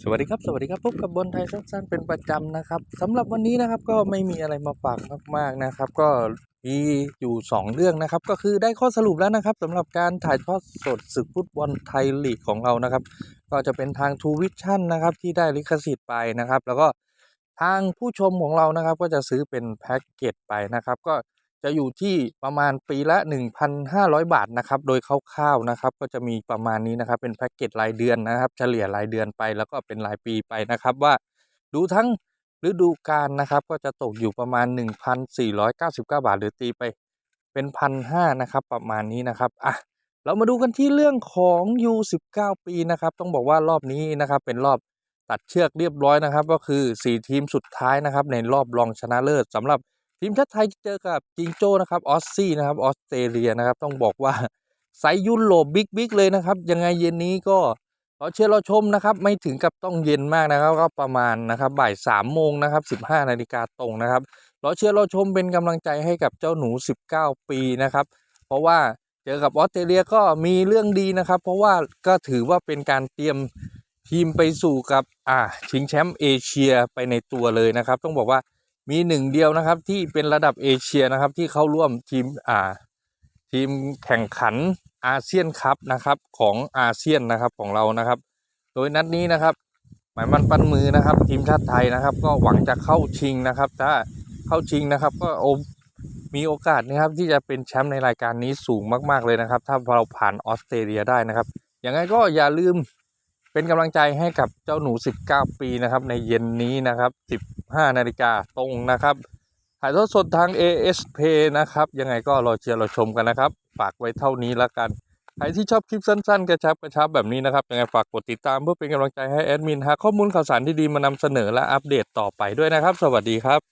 สวัสดีครับ สวัสดีครับพบกับบอลไทยสั้นๆเป็นประจำนะครับสำหรับวันนี้นะครับก็ไม่มีอะไรมาฝากมากๆนะครับ ก็มีอยู่สองเรื่องนะครับ ก็คือได้ข้อสรุปแล้วนะครับสำหรับการถ่ายทอดสดศึกฟุตบอลไทยลีกของเรานะครับ ก็จะเป็นทางทูวิชั่นนะครับที่ได้ลิขสิทธิ์ไปนะครับ แล้วก็ทางผู้ชมของเรานะครับ ก็จะซื้อเป็นแพ็กเกจไปนะครับ ก็ จะอยู่ที่ประมาณปีละ 1,500 บาทนะครับ โดยคร่าวๆนะครับ ก็จะมีประมาณนี้นะครับ เป็นแพ็กเกจรายเดือนนะครับ เฉลี่ยรายเดือนไปแล้วก็เป็นรายปีไปนะครับว่าดูทั้งฤดูกาลนะครับ ก็จะตกอยู่ประมาณ 1,499 บาท หรือตีไปเป็นพันห้านะครับประมาณนี้นะครับอะเรามาดูกันที่เรื่องของ U19 ปีนะครับ ต้องบอกว่ารอบนี้นะครับ เป็นรอบตัดเชือกเรียบร้อยนะครับ ก็คือ 4 ทีมสุดท้ายนะครับ ในรอบรองชนะเลิศสำหรับ ทีมชาติไทยเจอกับจิงโจ้นะครับออสซี่นะครับออสเตรเลียนะครับ ต้องบอกว่าไซส์ยุโรปบิ๊กบิ๊กเลยนะครับ ยังไงเย็นนี้ก็รอเชียร์รอชมนะครับ ไม่ถึงกับต้องเย็นมากนะครับ ก็ประมาณนะครับบ่ายสามโมงนะครับสิบห้านาฬิกาตรงนะครับเรอเชียร์รอชมเป็นกำลังใจให้กับเจ้าหนู 19 ปีนะครับ เพราะว่าเจอกับออสเตรเลียก็มีเรื่องดีนะครับ เพราะว่าก็ถือว่าเป็นการเตรียมทีมไปสู่กับอ่าชิงแชมป์เอเชียไปในตัวเลยนะครับ ต้องบอกว่า มีหนึ่งเดียวนะครับที่เป็นระดับเอเชียนะครับ ที่เข้าร่วมทีมอ่าทีมแข่งขันอาเซียนคัพนะครับของอาเซียนนะครับของเรานะครับ โดยนัดนี้นะครับ หมายมันปั้นมือนะครับ ทีมชาติไทยนะครับ ก็หวังจะเข้าชิงนะครับ ถ้าเข้าชิงนะครับ ก็โอมีโอกาสนะครับที่จะเป็นแชมป์ในรายการนี้สูงมาก ๆเลยนะครับ ถ้าเราผ่านออสเตรเลียได้นะครับ อย่างไรก็อย่าลืม เป็นกำลังใจให้กับเจ้าหนู 19 ปีนะครับในเย็นนี้นะครับ 15 นาฬิกาตรงนะครับถ่ายทอดสดทาง ASP นะครับ ยังไงก็รอเชียร์รอชมกันนะครับ ฝากไว้เท่านี้ละกัน ใครที่ชอบคลิปสั้นๆ กระชับกระชับแบบนี้นะครับ ยังไงฝากกดติดตามเพื่อเป็นกำลังใจให้แอดมินหาข้อมูลข่าวสารที่ดีมานำเสนอและอัปเดตต่อไปด้วยนะครับ สวัสดีครับ